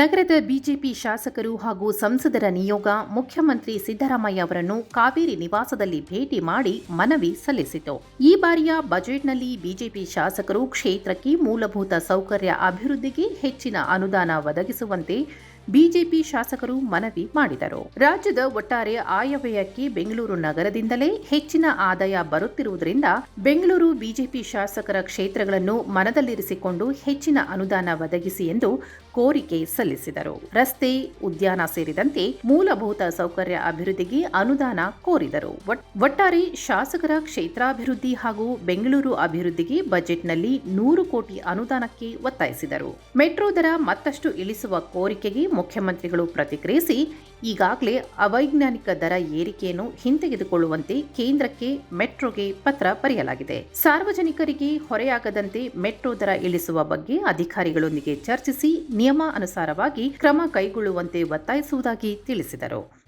ನಗರದ ಬಿಜೆಪಿ ಶಾಸಕರು ಹಾಗೂ ಸಂಸದರ ನಿಯೋಗ ಮುಖ್ಯಮಂತ್ರಿ ಸಿದ್ದರಾಮಯ್ಯ ಅವರನ್ನು ಕಾವೇರಿ ನಿವಾಸದಲ್ಲಿ ಭೇಟಿ ಮಾಡಿ ಮನವಿ ಸಲ್ಲಿಸಿತು. ಈ ಬಾರಿಯ ಬಜೆಟ್ನಲ್ಲಿ ಬಿಜೆಪಿ ಶಾಸಕರು ಕ್ಷೇತ್ರಕ್ಕೆ ಮೂಲಭೂತ ಸೌಕರ್ಯ ಅಭಿವೃದ್ಧಿಗೆ ಹೆಚ್ಚಿನ ಅನುದಾನ ಒದಗಿಸುವಂತೆ ಬಿಜೆಪಿ ಶಾಸಕರು ಮನವಿ ಮಾಡಿದರು. ರಾಜ್ಯದ ಒಟ್ಟಾರೆ ಆಯವ್ಯಯಕ್ಕೆ ಬೆಂಗಳೂರು ನಗರದಿಂದಲೇ ಹೆಚ್ಚಿನ ಆದಾಯ ಬರುತ್ತಿರುವುದರಿಂದ ಬೆಂಗಳೂರು ಬಿಜೆಪಿ ಶಾಸಕರ ಕ್ಷೇತ್ರಗಳನ್ನು ಮನದಲ್ಲಿರಿಸಿಕೊಂಡು ಹೆಚ್ಚಿನ ಅನುದಾನ ಒದಗಿಸಿ ಎಂದು ಕೋರಿಕೆ ಸಲ್ಲಿಸಿದರು. ರಸ್ತೆ, ಉದ್ಯಾನ ಸೇರಿದಂತೆ ಮೂಲಭೂತ ಸೌಕರ್ಯ ಅಭಿವೃದ್ಧಿಗೆ ಅನುದಾನ ಕೋರಿದರು. ಒಟ್- ಒಟ್ಟಾರೆ ಶಾಸಕರ ಕ್ಷೇತ್ರಾಭಿವೃದ್ಧಿ ಹಾಗೂ ಬೆಂಗಳೂರು ಅಭಿವೃದ್ಧಿಗೆ ಬಜೆಟ್ನಲ್ಲಿ ನೂರು ಕೋಟಿ ಅನುದಾನಕ್ಕೆ ಒತ್ತಾಯಿಸಿದರು. ಮೆಟ್ರೋ ದರ ಮತ್ತಷ್ಟು ಇಳಿಸುವ ಕೋರಿಕೆಗೆ ಮುಖ್ಯಮಂತ್ರಿಗಳು ಪ್ರತಿಕ್ರಿಯಿಸಿ, ಈಗಾಗಲೇ ಅವೈಜ್ಞಾನಿಕ ದರ ಏರಿಕೆಯನ್ನು ಹಿಂತೆಗೆದುಕೊಳ್ಳುವಂತೆ ಕೇಂದ್ರಕ್ಕೆ ಮೆಟ್ರೋಗೆ ಪತ್ರ ಬರೆಯಲಾಗಿದೆ. ಸಾರ್ವಜನಿಕರಿಗೆ ಹೊರೆಯಾಗದಂತೆ ಮೆಟ್ರೋ ದರ ಇಳಿಸುವ ಬಗ್ಗೆ ಅಧಿಕಾರಿಗಳೊಂದಿಗೆ ಚರ್ಚಿಸಿ ನಿಯಮ ಅನುಸಾರವಾಗಿ ಕ್ರಮ ಕೈಗೊಳ್ಳುವಂತೆ ಒತ್ತಾಯಿಸುವುದಾಗಿ ತಿಳಿಸಿದರು.